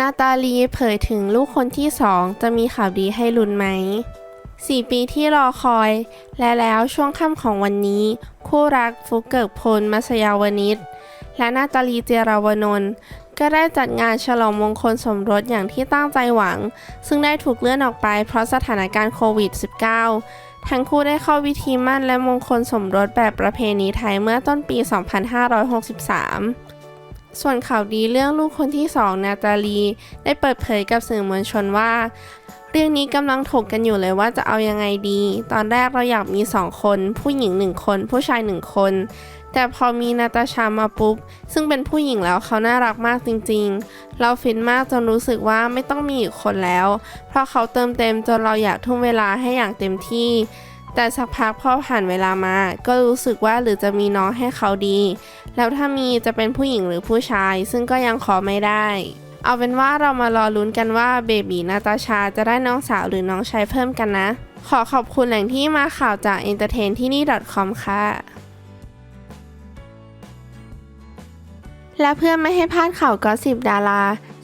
นาตาลีเผยถึงลูกคนที่สองจะมีข่าวดีให้ลุ้นไหม 4 ปีที่รอคอย และแล้วช่วงค่ำของวันนี้ คู่รักฟุกเกิกพลมัสยาวนิชและนาตาลีเจราวานนท์ก็ได้จัดงานฉลองมงคลสมรสอย่างที่ตั้งใจหวัง ซึ่งได้ถูกเลื่อนออกไปเพราะสถานการณ์โควิด -19 ทั้งคู่ได้เข้าวิธีมั่นและมงคลสมรสแบบประเพณีไทยเมื่อต้นปี 2563 ส่วนข่าวดีเรื่องลูกคนที่สองนาตาลี ได้เปิดเผยกับสื่อมวลชนว่า เรื่องนี้กำลังถกกันอยู่เลยว่าจะเอายังไงดี ตอนแรกเราอยากมีสองคน ผู้หญิงหนึ่งคน ผู้ชายหนึ่งคน แต่พอมีนาตาชามาปุ๊บ ซึ่งเป็นผู้หญิงแล้วเขาน่ารักมากจริง ๆ เราฟินมากจนรู้สึกว่าไม่ต้องมีอีกคนแล้ว เพราะเขาเติมเต็มจนเราอยากทุ่มเวลาให้อย่างเต็มที่ แต่สักพักพอผ่านเวลามา ก็รู้สึกว่าหรือจะมีน้องให้เขาดี แล้วถ้ามีจะเป็นผู้หญิงหรือผู้ชาย ซึ่งก็ยังขอไม่ได้ เอาเป็นว่าเรามารอลุ้นกันว่าเบบีนาตาชาจะได้น้องสาวหรือน้องชายเพิ่มกันนะ ขอขอบคุณแหล่งที่มาข่าวจาก entertain ที่นี่ .com ค่ะและเพื่อไม่ให้พลาดข่าวก็สิบดารา